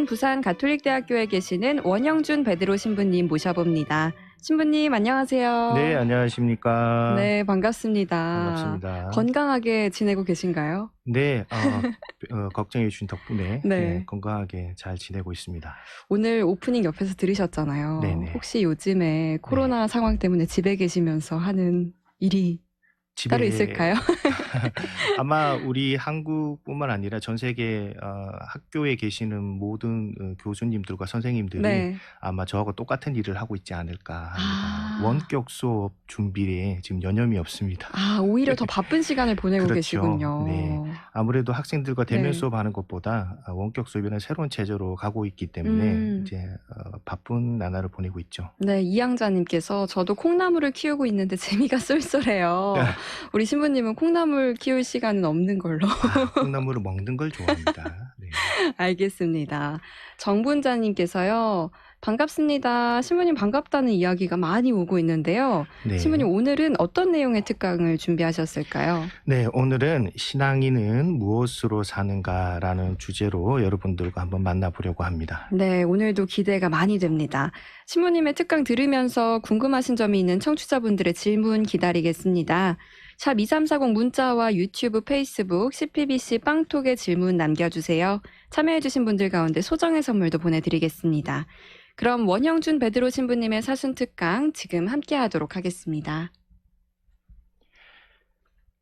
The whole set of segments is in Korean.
오늘은 부산 가톨릭대학교에 계시는 원영준 베드로 신부님 모셔봅니다. 신부님 안녕하세요. 네, 안녕하십니까. 네, 반갑습니다. 반갑습니다. 건강하게 지내고 계신가요? 네, 어, 어, 걱정해 주신 덕분에 네. 네, 건강하게 잘 지내고 있습니다. 오늘 오프닝 옆에서 들으셨잖아요. 네네. 혹시 요즘에 코로나 상황 때문에 집에 계시면서 하는 일이 집에 따로 있을까요? 아마 우리 한국뿐만 아니라 전 세계 어, 학교에 계시는 모든 어, 교수님들과 선생님들이 네. 아마 저하고 똑같은 일을 하고 있지 않을까 합니다. 아. 원격 수업 준비에 지금 여념이 없습니다. 아, 오히려 더 바쁜 시간을 보내고 그렇죠. 계시군요. 네. 아무래도 학생들과 대면 네. 수업하는 것보다 아, 원격 수업이라는 새로운 체제로 가고 있기 때문에 음. 이제 어, 바쁜 나날을 보내고 있죠. 네, 이양자님께서 저도 콩나물을 키우고 있는데 재미가 쏠쏠해요. 네. 우리 신부님은 콩나물 키울 시간은 없는 걸로. 아, 콩나물을 먹는 걸 좋아합니다. 네. 알겠습니다. 정분자님께서요, 반갑습니다. 신부님 반갑다는 이야기가 많이 오고 있는데요. 네. 신부님 오늘은 어떤 내용의 특강을 준비하셨을까요? 네, 오늘은 신앙인은 무엇으로 사는가라는 주제로 여러분들과 한번 만나보려고 합니다. 네, 오늘도 기대가 많이 됩니다. 신부님의 특강 들으면서 궁금하신 점이 있는 청취자분들의 질문 기다리겠습니다. 샵 2340 문자와 유튜브, 페이스북, CPBC 빵톡에 질문 남겨주세요. 참여해주신 분들 가운데 소정의 선물도 보내드리겠습니다. 그럼 원형준 베드로 신부님의 사순 특강 지금 함께 하도록 하겠습니다.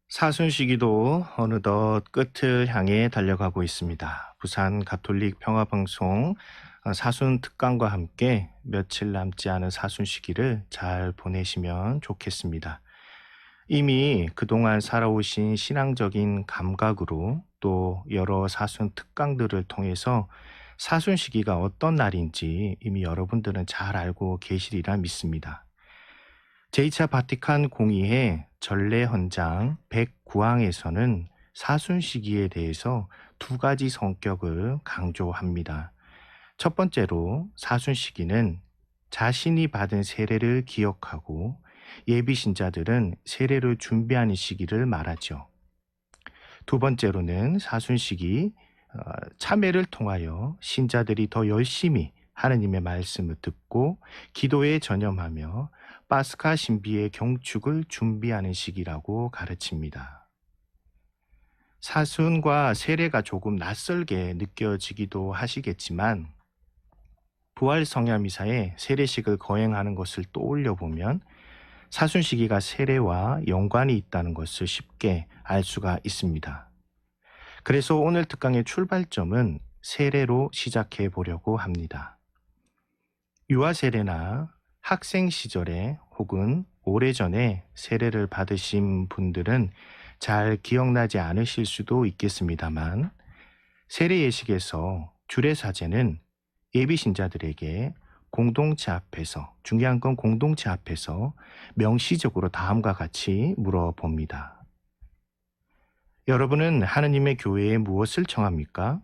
사순 시기도 어느덧 끝을 향해 달려가고 있습니다. 부산 가톨릭 평화방송 어, 사순 특강과 함께 며칠 남지 않은 사순 시기를 잘 보내시면 좋겠습니다. 이미 그동안 살아오신 신앙적인 감각으로 또 여러 사순 특강들을 통해서 사순 시기가 어떤 날인지 이미 여러분들은 잘 알고 계시리라 믿습니다. 제2차 바티칸 공의회 전례 헌장 109항에서는 사순 시기에 대해서 두 가지 성격을 강조합니다. 첫 번째로 사순 시기는 자신이 받은 세례를 기억하고 예비 신자들은 세례를 준비하는 시기를 말하죠. 두 번째로는 사순 시기 어, 참회를 통하여 신자들이 더 열심히 하느님의 말씀을 듣고 기도에 전념하며 파스카 신비의 경축을 준비하는 시기라고 가르칩니다. 사순과 세례가 조금 낯설게 느껴지기도 하시겠지만 부활 성야 미사에 세례식을 거행하는 것을 떠올려 보면 사순 시기가 세례와 연관이 있다는 것을 쉽게 알 수가 있습니다. 그래서 오늘 특강의 출발점은 세례로 시작해 보려고 합니다. 유아 세례나 학생 시절에 혹은 오래전에 세례를 받으신 분들은 잘 기억나지 않으실 수도 있겠습니다만 세례 예식에서 주례사제는 예비 신자들에게 공동체 앞에서 중요한 건 공동체 앞에서 명시적으로 다음과 같이 물어봅니다. 여러분은 하느님의 교회에 무엇을 청합니까?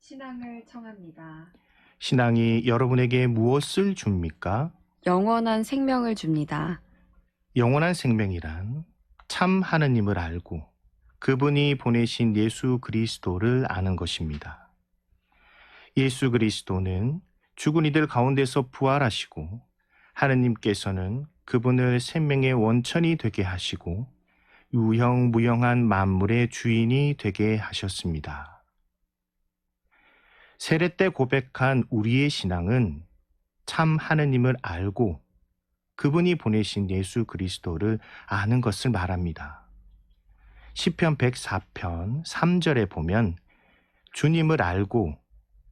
신앙을 청합니다. 신앙이 여러분에게 무엇을 줍니까? 영원한 생명을 줍니다. 영원한 생명이란 참 하느님을 알고 그분이 보내신 예수 그리스도를 아는 것입니다. 예수 그리스도는 죽은 이들 가운데서 부활하시고 하느님께서는 그분을 생명의 원천이 되게 하시고 유형무형한 만물의 주인이 되게 하셨습니다. 세례 때 고백한 우리의 신앙은 참 하느님을 알고 그분이 보내신 예수 그리스도를 아는 것을 말합니다. 시편 104편 3절에 보면 주님을 알고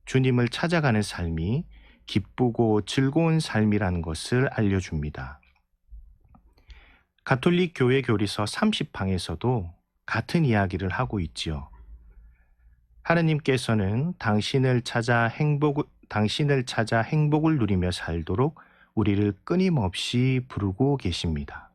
주님을 찾아가는 삶이 기쁘고 즐거운 삶이라는 것을 알려줍니다. 가톨릭 교회 교리서 30항에서도 같은 이야기를 하고 있지요. 하느님께서는 당신을 찾아 행복 당신을 찾아 행복을 누리며 살도록 우리를 끊임없이 부르고 계십니다.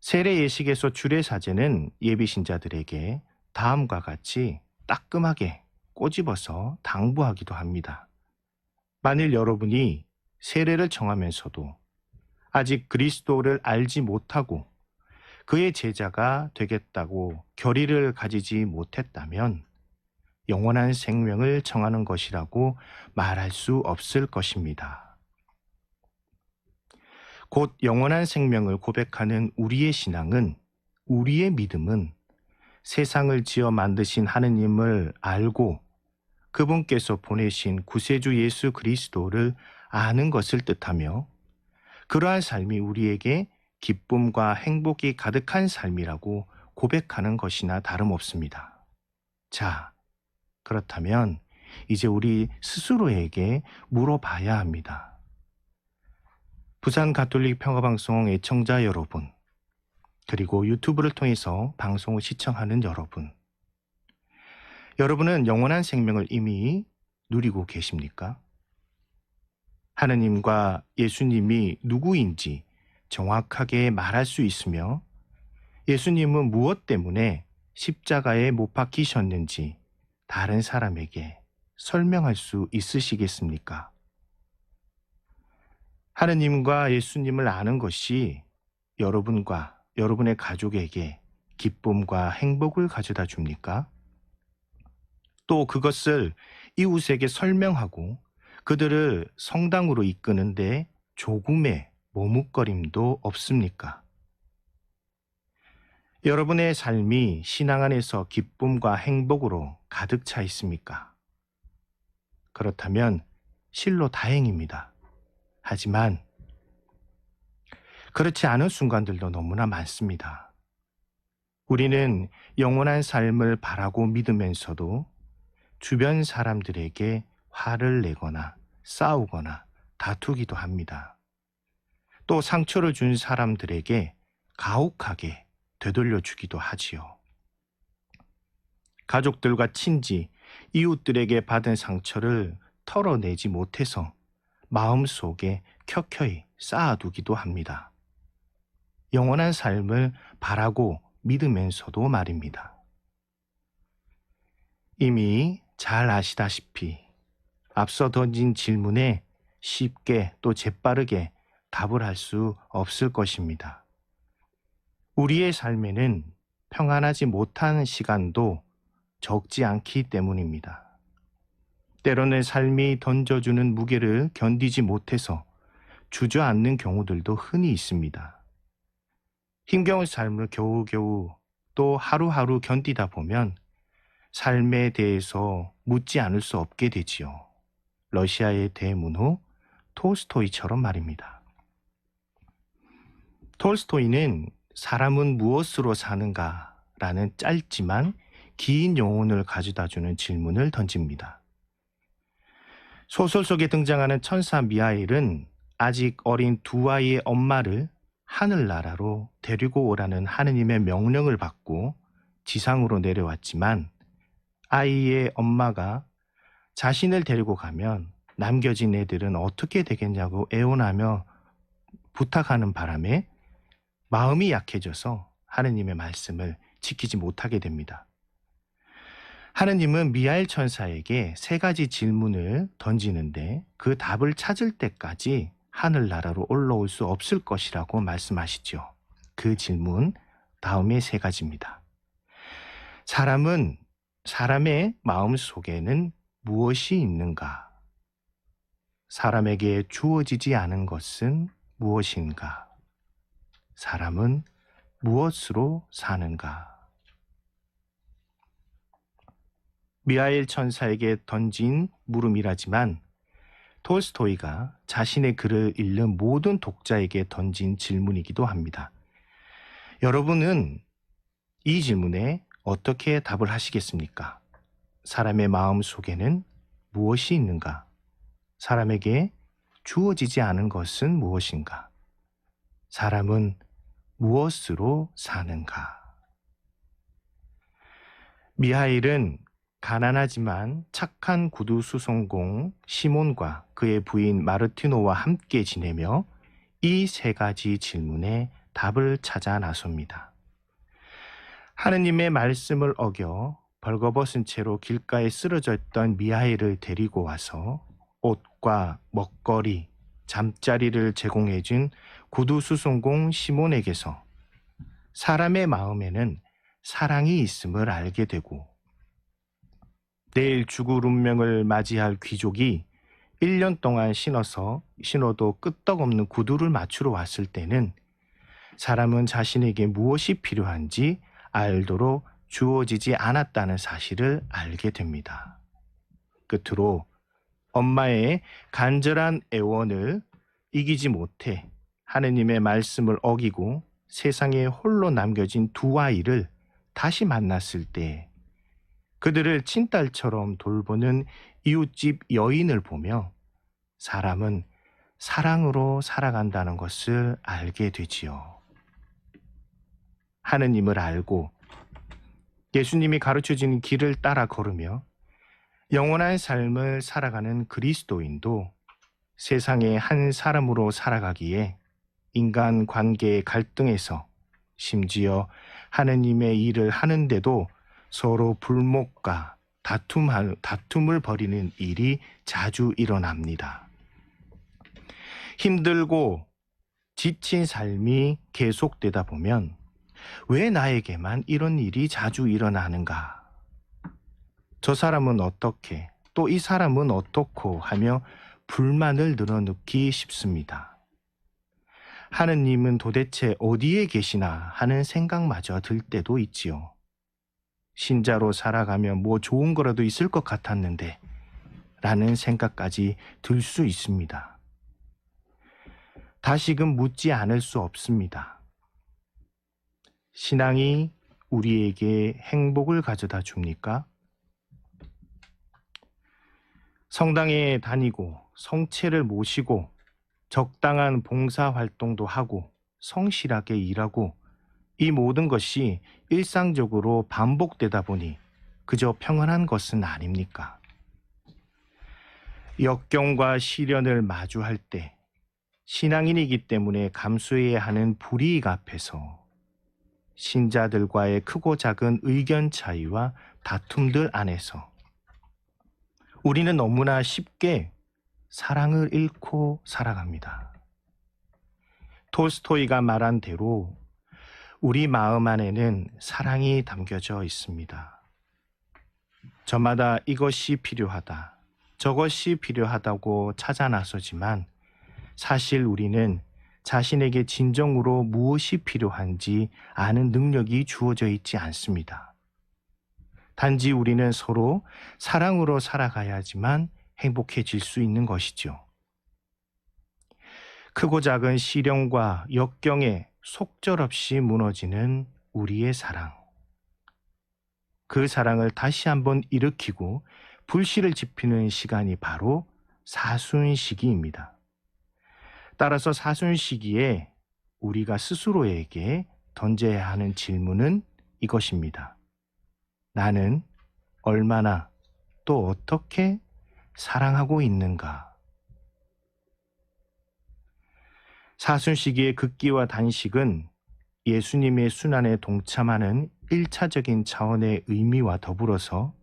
세례 예식에서 주례 사제는 예비 신자들에게 다음과 같이 따끔하게 꼬집어서 당부하기도 합니다. 만일 여러분이 세례를 청하면서도 아직 그리스도를 알지 못하고 그의 제자가 되겠다고 결의를 가지지 못했다면 영원한 생명을 청하는 것이라고 말할 수 없을 것입니다. 곧 영원한 생명을 고백하는 우리의 신앙은 우리의 믿음은 세상을 지어 만드신 하느님을 알고 그분께서 보내신 구세주 예수 그리스도를 아는 것을 뜻하며 그러한 삶이 우리에게 기쁨과 행복이 가득한 삶이라고 고백하는 것이나 다름없습니다. 자, 그렇다면 이제 우리 스스로에게 물어봐야 합니다. 부산 가톨릭 평화방송 애청자 여러분, 그리고 유튜브를 통해서 방송을 시청하는 여러분, 여러분은 영원한 생명을 이미 누리고 계십니까? 하느님과 예수님이 누구인지 정확하게 말할 수 있으며 예수님은 무엇 때문에 십자가에 못 박히셨는지 다른 사람에게 설명할 수 있으시겠습니까? 하느님과 예수님을 아는 것이 여러분과 여러분의 가족에게 기쁨과 행복을 가져다 줍니까? 또 그것을 이웃에게 설명하고 그들을 성당으로 이끄는데 조금의 머뭇거림도 없습니까? 여러분의 삶이 신앙 안에서 기쁨과 행복으로 가득 차 있습니까? 그렇다면 실로 다행입니다. 하지만 그렇지 않은 순간들도 너무나 많습니다. 우리는 영원한 삶을 바라고 믿으면서도 주변 사람들에게 화를 내거나 싸우거나 다투기도 합니다. 또 상처를 준 사람들에게 가혹하게 되돌려 주기도 하지요. 가족들과 친지, 이웃들에게 받은 상처를 털어내지 못해서 마음속에 켜켜이 쌓아두기도 합니다. 영원한 삶을 바라고 믿으면서도 말입니다. 이미 잘 아시다시피 앞서 던진 질문에 쉽게 또 재빠르게 답을 할 수 없을 것입니다. 우리의 삶에는 평안하지 못한 시간도 적지 않기 때문입니다. 때로는 삶이 던져주는 무게를 견디지 못해서 주저앉는 경우들도 흔히 있습니다. 힘겨운 삶을 겨우겨우 또 하루하루 견디다 보면 삶에 대해서 묻지 않을 수 없게 되지요. 러시아의 대문호 톨스토이처럼 말입니다. 톨스토이는 사람은 무엇으로 사는가 라는 짧지만 긴 영혼을 가져다 주는 질문을 던집니다. 소설 속에 등장하는 천사 미하일은 아직 어린 두 아이의 엄마를 하늘나라로 데리고 오라는 하느님의 명령을 받고 지상으로 내려왔지만 아이의 엄마가 자신을 데리고 가면 남겨진 애들은 어떻게 되겠냐고 애원하며 부탁하는 바람에 마음이 약해져서 하느님의 말씀을 지키지 못하게 됩니다. 하느님은 미하엘 천사에게 세 가지 질문을 던지는데 그 답을 찾을 때까지 하늘나라로 올라올 수 없을 것이라고 말씀하시죠. 그 질문 다음에 세 가지입니다. 사람은 사람의 마음 속에는 무엇이 있는가? 사람에게 주어지지 않은 것은 무엇인가? 사람은 무엇으로 사는가? 미하엘 천사에게 던진 물음이라지만 톨스토이가 자신의 글을 읽는 모든 독자에게 던진 질문이기도 합니다. 여러분은 이 질문에 어떻게 답을 하시겠습니까? 사람의 마음 속에는 무엇이 있는가? 사람에게 주어지지 않은 것은 무엇인가? 사람은 무엇으로 사는가? 미하일은 가난하지만 착한 구두 수송공 시몬과 그의 부인 마르티노와 함께 지내며 이 세 가지 질문에 답을 찾아 나섭니다. 하느님의 말씀을 어겨 벌거벗은 채로 길가에 쓰러져 있던 미하일을 데리고 와서 옷과 먹거리, 잠자리를 제공해 준 구두 수송공 시몬에게서 사람의 마음에는 사랑이 있음을 알게 되고 내일 죽을 운명을 맞이할 귀족이 1년 동안 신어서 신어도 끄떡없는 구두를 맞추러 왔을 때는 사람은 자신에게 무엇이 필요한지 알도록 주어지지 않았다는 사실을 알게 됩니다. 끝으로 엄마의 간절한 애원을 이기지 못해 하느님의 말씀을 어기고 세상에 홀로 남겨진 두 아이를 다시 만났을 때 그들을 친딸처럼 돌보는 이웃집 여인을 보며 사람은 사랑으로 살아간다는 것을 알게 되지요. 하느님을 알고 예수님이 가르쳐 주는 길을 따라 걸으며 영원한 삶을 살아가는 그리스도인도 세상의 한 사람으로 살아가기에 인간 관계의 갈등에서 심지어 하느님의 일을 하는데도 서로 불목과 다툼, 다툼을 벌이는 일이 자주 일어납니다. 힘들고 지친 삶이 계속되다 보면 왜 나에게만 이런 일이 자주 일어나는가? 저 사람은 어떻게, 또 이 사람은 어떻고 하며 불만을 늘어놓기 쉽습니다. 하느님은 도대체 어디에 계시나 하는 생각마저 들 때도 있지요. 신자로 살아가면 뭐 좋은 거라도 있을 것 같았는데, 라는 생각까지 들 수 있습니다. 다시금 묻지 않을 수 없습니다. 신앙이 우리에게 행복을 가져다 줍니까? 성당에 다니고 성체를 모시고 적당한 봉사 활동도 하고 성실하게 일하고 이 모든 것이 일상적으로 반복되다 보니 그저 평안한 것은 아닙니까? 역경과 시련을 마주할 때 신앙인이기 때문에 감수해야 하는 불이익 앞에서 신자들과의 크고 작은 의견 차이와 다툼들 안에서 우리는 너무나 쉽게 사랑을 잃고 살아갑니다. 톨스토이가 말한 대로 우리 마음 안에는 사랑이 담겨져 있습니다. 저마다 이것이 필요하다, 저것이 필요하다고 찾아 나서지만 사실 우리는 자신에게 진정으로 무엇이 필요한지 아는 능력이 주어져 있지 않습니다. 단지 우리는 서로 사랑으로 살아가야지만 행복해질 수 있는 것이죠. 크고 작은 시련과 역경에 속절없이 무너지는 우리의 사랑. 그 사랑을 다시 한번 일으키고 불씨를 지피는 시간이 바로 사순 시기입니다. 따라서 사순 시기에 우리가 스스로에게 던져야 하는 질문은 이것입니다. 나는 얼마나 또 어떻게 사랑하고 있는가? 사순 시기의 극기와 단식은 예수님의 순환에 동참하는 1차적인 차원의 의미와 더불어서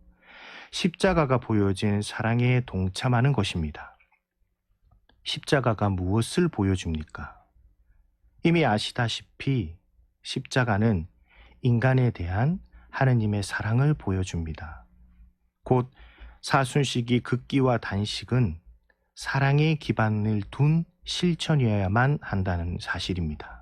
십자가가 보여진 사랑에 동참하는 것입니다. 십자가가 무엇을 보여줍니까? 이미 아시다시피 십자가는 인간에 대한 하느님의 사랑을 보여줍니다. 곧 사순식이 극기와 단식은 사랑의 기반을 둔 실천이어야만 한다는 사실입니다.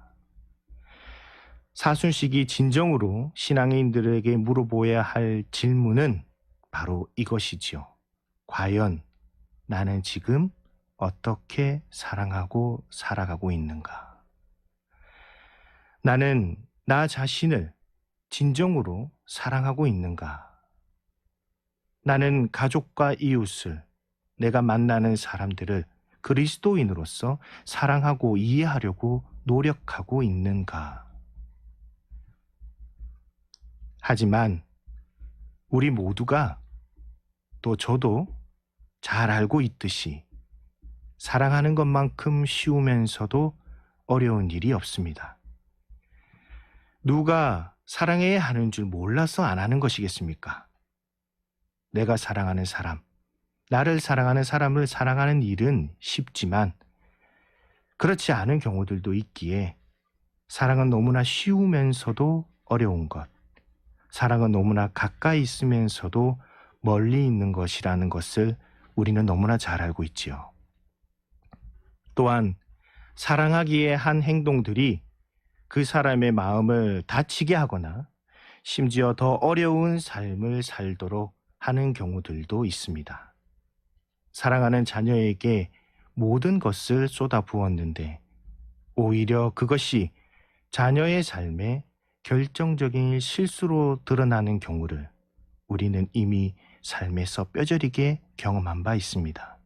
사순식이 진정으로 신앙인들에게 물어보아야 할 질문은 바로 이것이지요. 과연 나는 지금 어떻게 사랑하고 살아가고 있는가? 나는 나 자신을 진정으로 사랑하고 있는가? 나는 가족과 이웃을, 내가 만나는 사람들을 그리스도인으로서 사랑하고 이해하려고 노력하고 있는가? 하지만 우리 모두가 또 저도 잘 알고 있듯이 사랑하는 것만큼 쉬우면서도 어려운 일이 없습니다. 누가 사랑해야 하는 줄 몰라서 안 하는 것이겠습니까? 내가 사랑하는 사람, 나를 사랑하는 사람을 사랑하는 일은 쉽지만 그렇지 않은 경우들도 있기에 사랑은 너무나 쉬우면서도 어려운 것, 사랑은 너무나 가까이 있으면서도 멀리 있는 것이라는 것을 우리는 너무나 잘 알고 있지요. 또한 사랑하기에 한 행동들이 그 사람의 마음을 다치게 하거나 심지어 더 어려운 삶을 살도록 하는 경우들도 있습니다. 사랑하는 자녀에게 모든 것을 쏟아 부었는데 오히려 그것이 자녀의 삶에 결정적인 실수로 드러나는 경우를 우리는 이미 삶에서 뼈저리게 경험한 바 있습니다.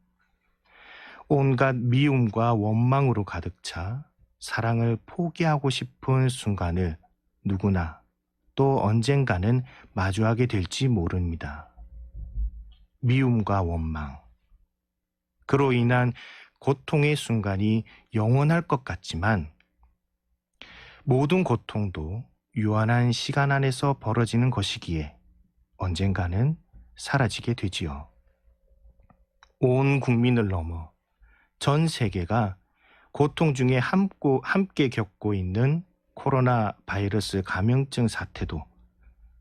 온갖 미움과 원망으로 가득 차 사랑을 포기하고 싶은 순간을 누구나 또 언젠가는 마주하게 될지 모릅니다. 미움과 원망. 그로 인한 고통의 순간이 영원할 것 같지만 모든 고통도 유한한 시간 안에서 벌어지는 것이기에 언젠가는 사라지게 되지요. 온 국민을 넘어 전 세계가 고통 중에 함고, 함께 겪고 있는 코로나 바이러스 감염증 사태도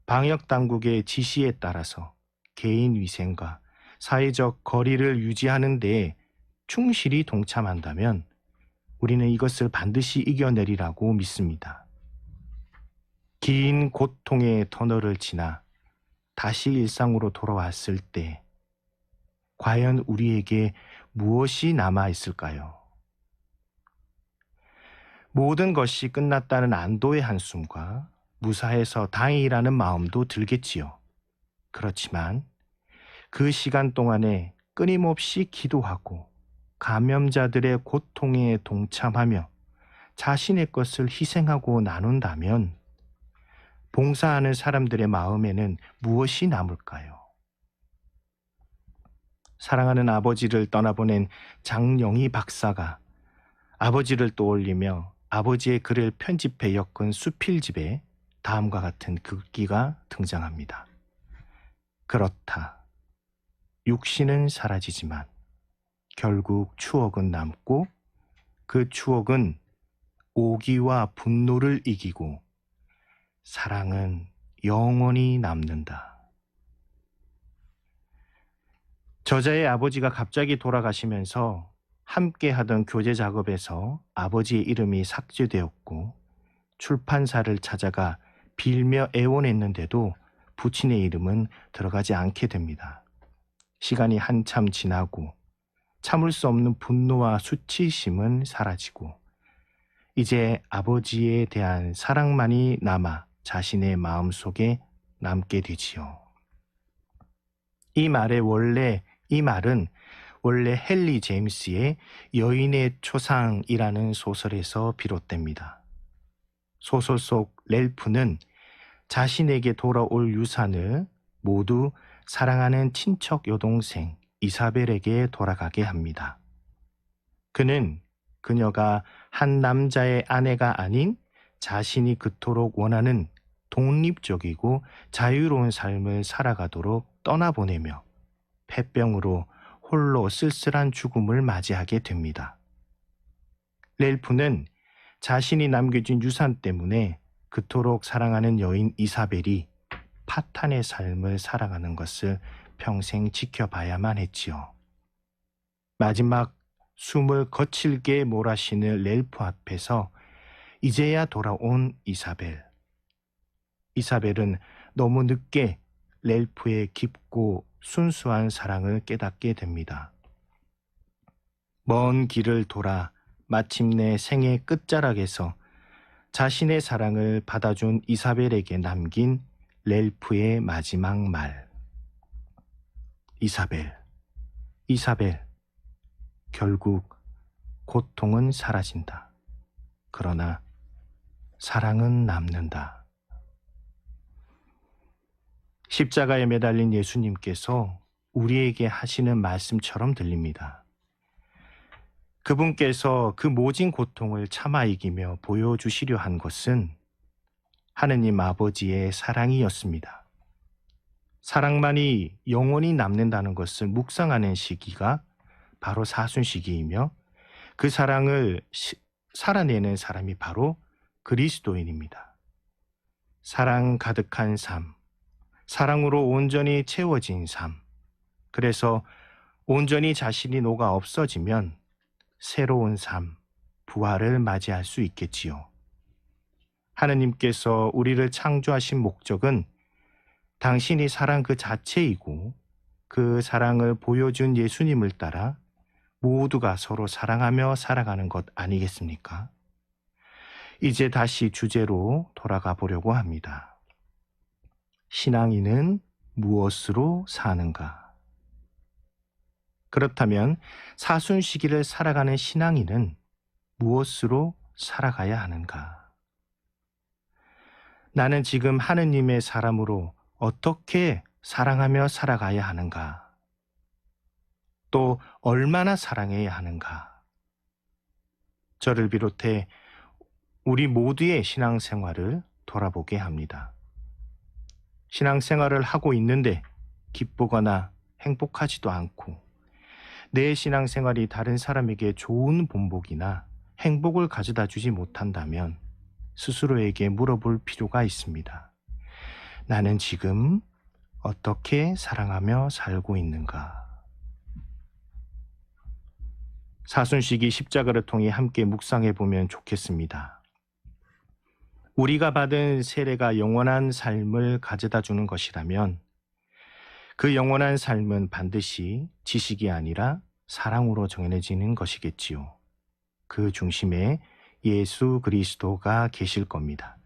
방역 당국의 지시에 따라서 개인 위생과 사회적 거리를 유지하는 데 충실히 동참한다면 우리는 이것을 반드시 이겨내리라고 믿습니다. 긴 고통의 터널을 지나 다시 일상으로 돌아왔을 때 과연 우리에게 무엇이 남아 있을까요? 모든 것이 끝났다는 안도의 한숨과 무사해서 다행이라는 마음도 들겠지요. 그렇지만 그 시간 동안에 끊임없이 기도하고 감염자들의 고통에 동참하며 자신의 것을 희생하고 나눈다면 봉사하는 사람들의 마음에는 무엇이 남을까요? 사랑하는 아버지를 떠나보낸 장영희 박사가 아버지를 떠올리며 아버지의 글을 편집해 엮은 수필집에 다음과 같은 글귀가 등장합니다. 그렇다. 육신은 사라지지만 결국 추억은 남고 그 추억은 오기와 분노를 이기고 사랑은 영원히 남는다. 저자의 아버지가 갑자기 돌아가시면서 함께 하던 교재 작업에서 아버지의 이름이 삭제되었고 출판사를 찾아가 빌며 애원했는데도 부친의 이름은 들어가지 않게 됩니다. 시간이 한참 지나고 참을 수 없는 분노와 수치심은 사라지고 이제 아버지에 대한 사랑만이 남아 자신의 마음 속에 남게 되지요. 이 말의 원래 이 말은 원래 헨리 제임스의 여인의 초상이라는 소설에서 비롯됩니다. 소설 속 렐프는 자신에게 돌아올 유산을 모두 사랑하는 친척 여동생 이사벨에게 돌아가게 합니다. 그는 그녀가 한 남자의 아내가 아닌 자신이 그토록 원하는 독립적이고 자유로운 삶을 살아가도록 떠나보내며 폐병으로 홀로 쓸쓸한 죽음을 맞이하게 됩니다. 렐프는 자신이 남겨진 유산 때문에 그토록 사랑하는 여인 이사벨이 파탄의 삶을 살아가는 것을 평생 지켜봐야만 했지요. 마지막 숨을 거칠게 몰아쉬는 렐프 앞에서 이제야 돌아온 이사벨. 이사벨은 너무 늦게 렐프의 깊고 순수한 사랑을 깨닫게 됩니다. 먼 길을 돌아 마침내 생의 끝자락에서 자신의 사랑을 받아준 이사벨에게 남긴 렐프의 마지막 말. 이사벨, 이사벨, 결국 고통은 사라진다. 그러나 사랑은 남는다. 십자가에 매달린 예수님께서 우리에게 하시는 말씀처럼 들립니다. 그분께서 그 모진 고통을 참아 이기며 보여주시려 한 것은 하느님 아버지의 사랑이었습니다. 사랑만이 영원히 남는다는 것을 묵상하는 시기가 바로 사순 시기이며 그 사랑을 시, 살아내는 사람이 바로 그리스도인입니다. 사랑 가득한 삶, 사랑으로 온전히 채워진 삶. 그래서 온전히 자신이 녹아 없어지면 새로운 삶, 부활을 맞이할 수 있겠지요. 하느님께서 우리를 창조하신 목적은 당신이 사랑 그 자체이고 그 사랑을 보여준 예수님을 따라 모두가 서로 사랑하며 살아가는 것 아니겠습니까? 이제 다시 주제로 돌아가 보려고 합니다. 신앙인은 무엇으로 사는가? 그렇다면 사순 시기를 살아가는 신앙인은 무엇으로 살아가야 하는가? 나는 지금 하느님의 사람으로 어떻게 사랑하며 살아가야 하는가? 또 얼마나 사랑해야 하는가? 저를 비롯해 우리 모두의 신앙생활을 돌아보게 합니다. 신앙생활을 하고 있는데 기쁘거나 행복하지도 않고 내 신앙생활이 다른 사람에게 좋은 본복이나 행복을 가져다 주지 못한다면 스스로에게 물어볼 필요가 있습니다. 나는 지금 어떻게 사랑하며 살고 있는가? 사순식이 십자가를 통해 함께 묵상해 보면 좋겠습니다. 우리가 받은 세례가 영원한 삶을 가져다 주는 것이라면 그 영원한 삶은 반드시 지식이 아니라 사랑으로 정해지는 것이겠지요. 그 중심에 예수 그리스도가 계실 겁니다.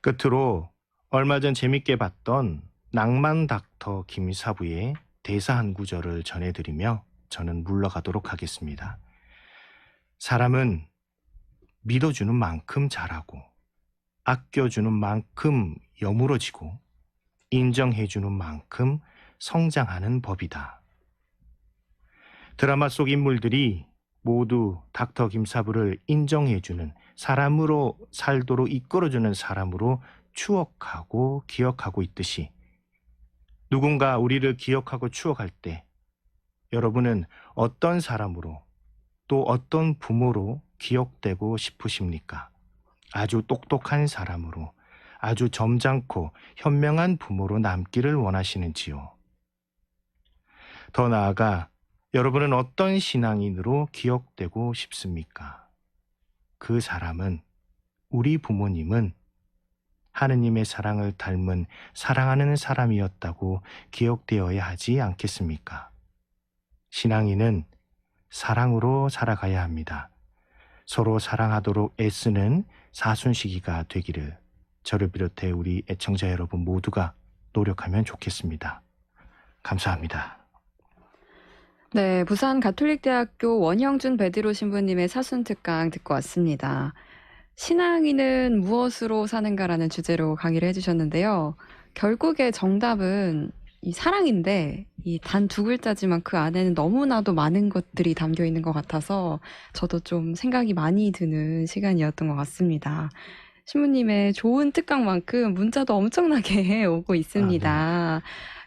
끝으로 얼마 전 재밌게 봤던 낭만 닥터 김사부의 대사 한 구절을 전해드리며 저는 물러가도록 하겠습니다. 사람은 믿어주는 만큼 잘하고 아껴주는 만큼 여물어지고 인정해주는 만큼 성장하는 법이다. 드라마 속 인물들이 모두 닥터 김사부를 인정해주는 사람으로 살도록 이끌어주는 사람으로 추억하고 기억하고 있듯이 누군가 우리를 기억하고 추억할 때 여러분은 어떤 사람으로 또 어떤 부모로 기억되고 싶으십니까? 아주 똑똑한 사람으로 아주 점잖고 현명한 부모로 남기를 원하시는지요? 더 나아가 여러분은 어떤 신앙인으로 기억되고 싶습니까? 그 사람은 우리 부모님은 하느님의 사랑을 닮은 사랑하는 사람이었다고 기억되어야 하지 않겠습니까? 신앙인은 사랑으로 살아가야 합니다. 서로 사랑하도록 애쓰는 사순시기가 되기를 저를 비롯해 우리 애청자 여러분 모두가 노력하면 좋겠습니다. 감사합니다. 네, 부산 가톨릭대학교 원형준 베드로 신부님의 사순 특강 듣고 왔습니다. 신앙인은 무엇으로 사는가라는 주제로 강의를 해주셨는데요. 결국에 정답은 이 사랑인데 이 단 두 글자지만 그 안에는 너무나도 많은 것들이 담겨 있는 것 같아서 저도 좀 생각이 많이 드는 시간이었던 것 같습니다. 신부님의 좋은 특강만큼 문자도 엄청나게 오고 있습니다.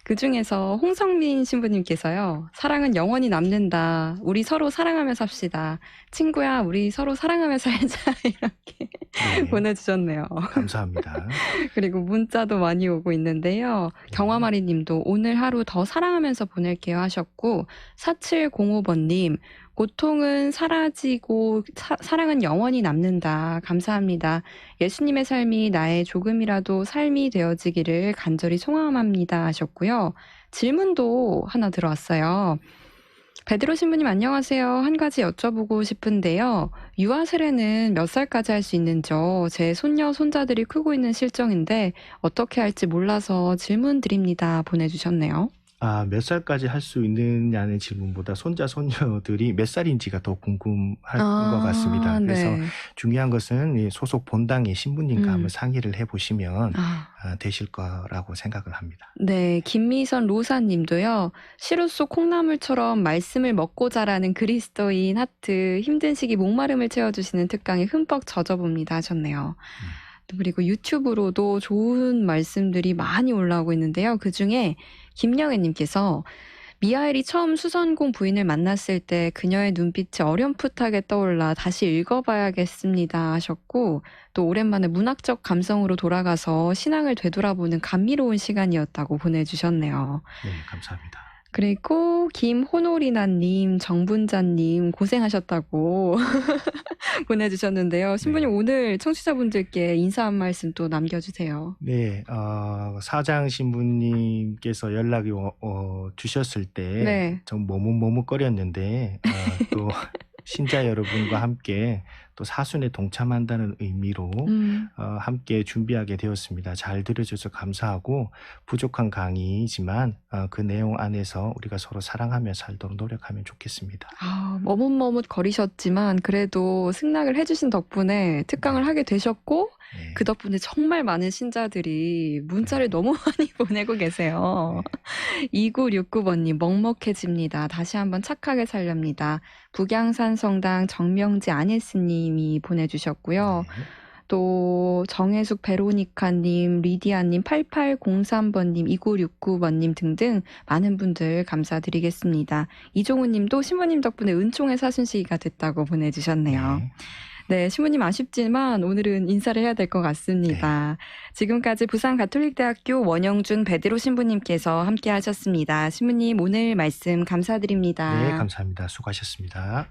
그 중에서 홍성민 신부님께서요, 사랑은 영원히 남는다. 우리 서로 사랑하며 삽시다. 친구야, 우리 서로 사랑하며 살자. 이렇게 네, 보내주셨네요. 감사합니다. 그리고 문자도 많이 오고 있는데요. 경화마리 님도 오늘 하루 더 사랑하면서 보낼게요 하셨고, 4705번님, 고통은 사라지고 사, 사랑은 영원히 남는다. 감사합니다. 예수님의 삶이 나의 조금이라도 삶이 되어지기를 간절히 소망합니다 하셨고요. 질문도 하나 들어왔어요. 베드로 신부님 안녕하세요. 한 가지 여쭤보고 싶은데요. 유아 세례는 몇 살까지 할 수 있는지요? 제 손녀, 손자들이 크고 있는 실정인데 어떻게 할지 몰라서 질문 드립니다. 보내주셨네요. 아, 몇 살까지 할 수 있느냐는 질문보다 손자, 손녀들이 몇 살인지가 더 궁금할 것 같습니다. 그래서 네. 중요한 것은 이 소속 본당의 신부님과 음. 한번 상의를 해보시면 아, 아, 되실 거라고 생각을 합니다. 네, 김미선 로사님도요. 시루 속 콩나물처럼 말씀을 먹고 자라는 그리스도인 하트 힘든 시기 목마름을 채워주시는 특강에 흠뻑 젖어봅니다 하셨네요. 또 그리고 유튜브로도 좋은 말씀들이 많이 올라오고 있는데요. 그 중에 김영애님께서 미하엘이 처음 수선공 부인을 만났을 때 그녀의 눈빛이 어렴풋하게 떠올라 다시 읽어봐야겠습니다 하셨고 또 오랜만에 문학적 감성으로 돌아가서 신앙을 되돌아보는 감미로운 시간이었다고 보내주셨네요. 네, 감사합니다. 그리고 김호노리나님, 정분자님 고생하셨다고 보내주셨는데요. 신부님 네. 오늘 청취자분들께 인사 한 말씀 또 남겨주세요. 네, 어, 사장 신부님께서 연락이 어, 어, 주셨을 때 네. 좀 머뭇머뭇거렸는데 어, 또 신자 여러분과 함께 또 사순에 동참한다는 의미로 음, 어, 함께 준비하게 되었습니다. 잘 들어줘서 감사하고 부족한 강의지만 어, 그 내용 안에서 우리가 서로 사랑하며 살도록 노력하면 좋겠습니다. 아, 머뭇머뭇 거리셨지만 그래도 승낙을 해주신 덕분에 특강을 하게 되셨고 네. 그 덕분에 정말 많은 신자들이 문자를 너무 많이 보내고 계세요. 2969번님, 먹먹해집니다. 다시 한번 착하게 살렵니다. 북양산 성당 정명지 아네스님 이 보내주셨고요. 네. 또 정혜숙 베로니카님, 리디아님, 8803번님, 2969번님 등등 많은 분들 감사드리겠습니다. 이종우님도 신부님 덕분에 은총의 사순시기가 됐다고 보내주셨네요. 네. 네, 신부님 아쉽지만 오늘은 인사를 해야 될 것 같습니다. 지금까지 부산 가톨릭대학교 원영준 베드로 신부님께서 함께 하셨습니다. 신부님 오늘 말씀 감사드립니다. 네, 감사합니다. 수고하셨습니다.